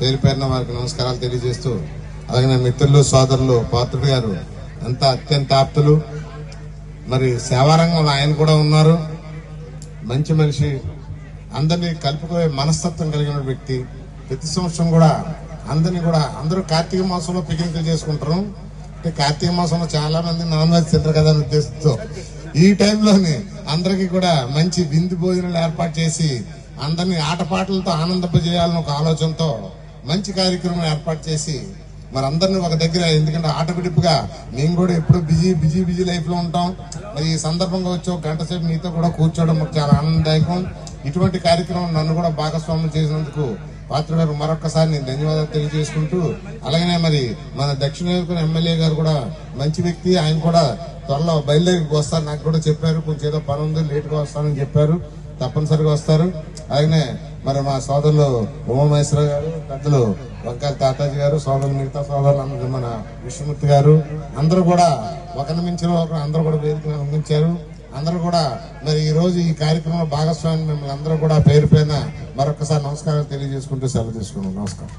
పేరు పేరున వారికి నమస్కారాలు తెలియజేస్తూ అలాగే నా మిత్రులు సోదరులు పాత్రుడు గారు అంత అత్యంత ఆప్తులు. మరి సేవారంగంలో ఆయన కూడా ఉన్నారు. మంచి మనిషి. అందరినీ కలుపుకునే మనస్తత్వం కలిగిన వ్యక్తి. ప్రతి సంవత్సరం కూడా అందరినీ కూడా అందరూ కార్తీక మాసంలో పిక్నిక్లు చేసుకుంటారు. అంటే కార్తీక మాసంలో చాలా మంది నాన్ వెజ్ తింటారు కదా అని ఉద్దేశంతో. ఈ టైంలోనే అందరికీ కూడా మంచి విందు భోజనాలు ఏర్పాటు చేసి అందరినీ ఆటపాటలతో ఆనందింపజేయాలని ఒక ఆలోచనతో మంచి కార్యక్రమం ఏర్పాటు చేసి మరి అందరిని ఒక దగ్గర ఎందుకంటే ఆటవిడిపుగా మేము కూడా ఎప్పుడు బిజీ బిజీ బిజీ లైఫ్లో ఉంటాం. మరి ఈ సందర్భంగా వచ్చి ఒక గంట సేపు మీతో కూడా కూర్చోవడం మాకు చాలా ఆనందదాయకం. ఇటువంటి కార్యక్రమం నన్ను కూడా భాగస్వామ్యం చేసినందుకు పాత్ర గారు మరొకసారి నేను ధన్యవాదాలు తెలియజేసుకుంటూ అలాగనే మరి మన దక్షిణ ఎమ్మెల్యే గారు కూడా మంచి వ్యక్తి. ఆయన కూడా త్వరలో బయలుదేరికి వస్తారు. నాకు కూడా చెప్పారు కొంచెం ఏదో పని ఉంది లేట్గా వస్తానని చెప్పారు. తప్పనిసరిగా వస్తారు. అలాగనే మరి మా సోదరులు ఉమామహేశ్వర గారు పెద్దలు వంకాయ తాతాజీ గారు సోదరులు మిగతా సోదరులు మన విష్ణుమూర్తి గారు అందరూ కూడా ఒకరిని మించిన ఒకరు అందరూ కూడా వేదిక అందించారు. అందరూ కూడా మరి ఈ రోజు ఈ కార్యక్రమంలో భాగస్వామి మిమ్మల్ని అందరూ కూడా పేరు పైన మరొకసారి నమస్కారాలు తెలియజేసుకుంటూ సెలవు తీసుకున్నాం నమస్కారం.